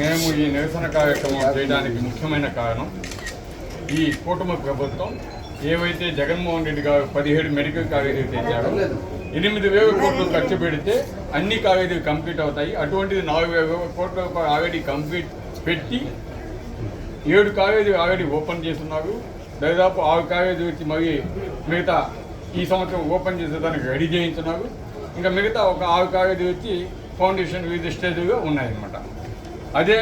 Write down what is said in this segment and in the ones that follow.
మేము ఈ నిరసన కార్యక్రమం చేయడానికి ముఖ్యమైన కారణం ఈ కూటమి ప్రభుత్వం ఏవైతే జగన్మోహన్ రెడ్డి గారు పదిహేడు మెడికల్ కాలేజీలు తెచ్చారో ఎనిమిది వేల కోట్లు ఖర్చు పెడితే అన్ని కాలేజీలు కంప్లీట్ అవుతాయి. అటువంటిది నాలుగు వేల కోట్ల రూపాయలు ఆల్రెడీ కంప్లీట్ పెట్టి ఏడు కాలేజీలు ఆల్రెడీ ఓపెన్ చేస్తున్నారు. దాదాపు ఆరు కాలేజీలు వచ్చి మరి మిగతా ఈ సంవత్సరం ఓపెన్ చేసేదానికి రెడీ చేయించున్నారు. ఇంకా మిగతా ఒక ఆరు కాలేజీలు వచ్చి ఫౌండేషన్ వివిధ స్టేజ్గా ఉన్నాయన్నమాట. అదే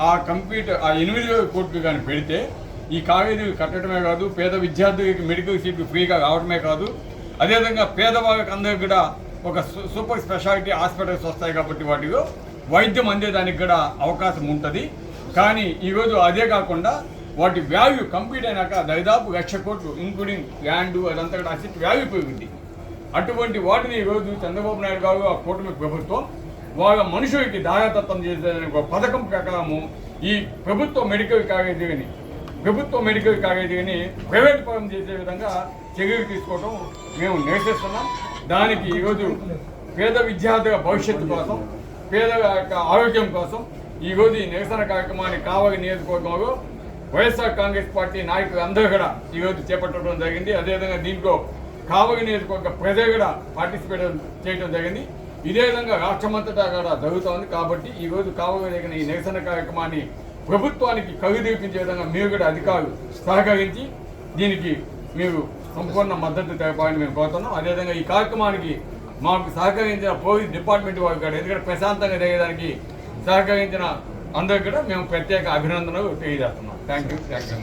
ఆ కంప్యూటర్ ఆ ఎనిమిది వేల కోట్లు కానీ పెడితే ఈ కావేరీ కట్టడమే కాదు పేద విద్యార్థులకి మెడికల్ సీట్లు ఫ్రీగా రావడమే కాదు అదేవిధంగా పేదవాళ్ళకి అందరికీ కూడా ఒక సు- సూపర్ స్పెషాలిటీ హాస్పిటల్స్ వస్తాయి కాబట్టి వాటిలో వైద్యం అందేదానికి కూడా అవకాశం ఉంటుంది. కానీ ఈరోజు అదే కాకుండా వాటి వాల్యూ కంప్లీట్ అయినాక దాదాపు లక్ష కోట్లు ఇంక్లూడింగ్ ల్యాండ్ అదంతా కూడా అసెట్ వాల్యూ పెరిగింది అటువంటి వాటిని ఈరోజు చంద్రబాబు నాయుడు గారు ఆ కూటమి ప్రభుత్వం వాళ్ళ మనుషులకి దాయతత్వం చేసే ఒక పథకం ప్రకారము ఈ ప్రభుత్వ మెడికల్ కాలేజీని ప్రభుత్వ మెడికల్ కాలేజీని ప్రైవేట్ పరం చేసే విధంగా చర్యలు తీసుకోవడం మేము నిరసిస్తున్నాం దానికి ఈరోజు పేద విద్యార్థుల భవిష్యత్తు కోసం పేదల యొక్క ఆరోగ్యం కోసం ఈరోజు ఈ నిరసన కార్యక్రమాన్ని కావలి నియోజకవర్గంలో వైఎస్ఆర్ కాంగ్రెస్ పార్టీ నాయకులు అందరూ కూడా ఈరోజు చేపట్టడం జరిగింది. అదేవిధంగా దీంట్లో కావలి నియోజకవర్గ ప్రజలు కూడా పార్టిసిపేట్ చేయడం జరిగింది. ఇదే విధంగా రాష్ట్రమంతటా కూడా జరుగుతోంది. కాబట్టి ఈరోజు కావలి ఈ నిరసన కార్యక్రమాన్ని ప్రభుత్వానికి కవిదీపించే విధంగా మీరు కూడా అధికారులు సహకరించి దీనికి మీరు సంపూర్ణ మద్దతు తెలపాలని మేము కోరుతున్నాం. అదేవిధంగా ఈ కార్యక్రమానికి మాకు సహకరించిన పోలీస్ డిపార్ట్మెంట్ వారు కూడా ఎందుకంటే ప్రశాంతంగా జరిగేదానికి సహకరించిన అందరికీ కూడా మేము ప్రత్యేక అభినందనలు తెలియజేస్తున్నాం. Thank you thank you